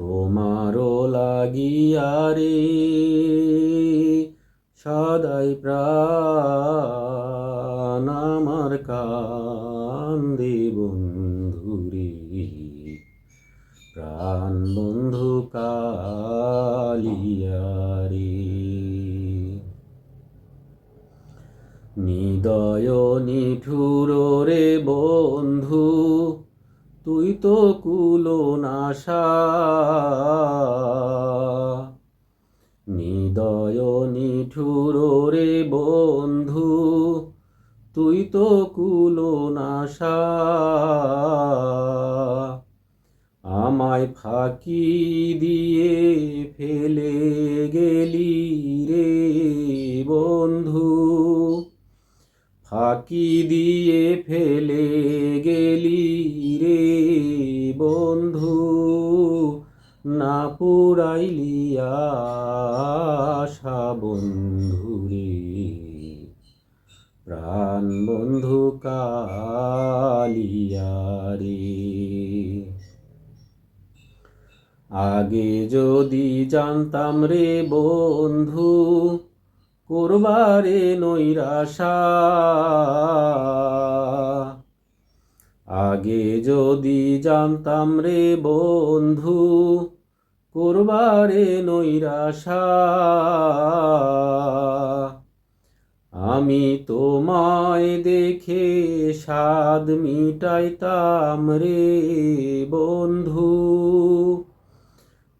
তোমারও লাগিয়া রে সদাই কান্দে বন্ধুরে। প্রাণ বন্ধু কালিয়ারে নিদয় নিঠুর রে বন্ধু তুই তো কুলো নাশা নিদয় নিঠুর রে বন্ধু, তুই তো কুলো নাশা আমায় ফাঁকি দিয়ে ফেলে গেলি রে বন্ধু, ফাঁকি দিয়ে ফেলে গেলি বন্ধু, না পুরাইলি আশা বন্ধু রে প্রাণ বন্ধু কালিয়া রে আগে যদি জানতাম রে বন্ধু, করবারে নৈরাশা। আগে যদি জানতাম রে বন্ধু, করবারে নৈরাশা। আমি তোমায় দেখে স্বাদ মিটাইতাম রে বন্ধু,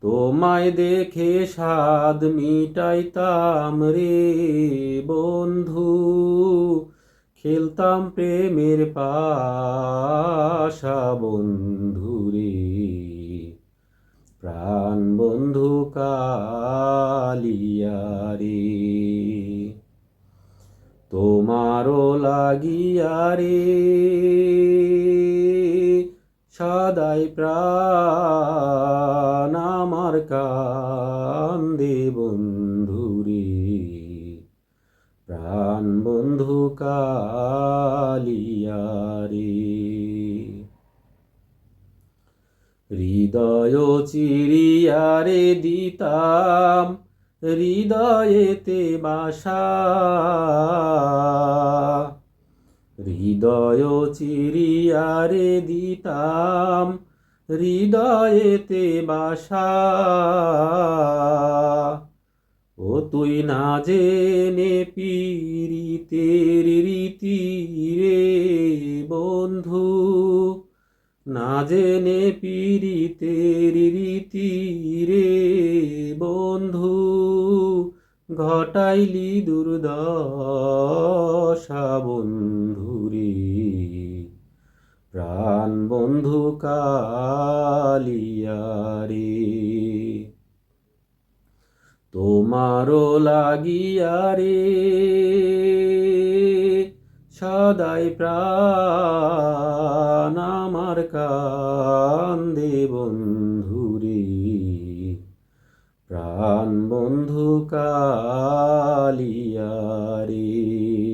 তোমায় দেখে স্বাদ মিটাইতাম রে বন্ধু। খেলতাম প্রেমের পাশা বন্ধু রে প্রাণ বন্ধু কালিয়া রে তোমারও লাগিয়া রে। সদাই প্রাণ আমার কান্দে বন্ধু রে প্রাণ বন্ধু কালিয়া রে। হৃদয় চিরিয়ারে দিতাম হৃদয়েতে বাসা। হৃদয় চিরিয়ারে দিতাম হৃদয়েতে বাসা। ও তুই না জেনে পীড়িতের রীতি রে বন্ধু, না জেনে রীতি রে বন্ধু, ঘটাইলি দুর্দশা বন্ধু রে প্রাণ বন্ধু কালিয়া রে। তোমারও লাগিয়া রে সদাই প্রাণ আমার কান্দে বন্ধুরে প্রাণ বন্ধু কালিয়া রে।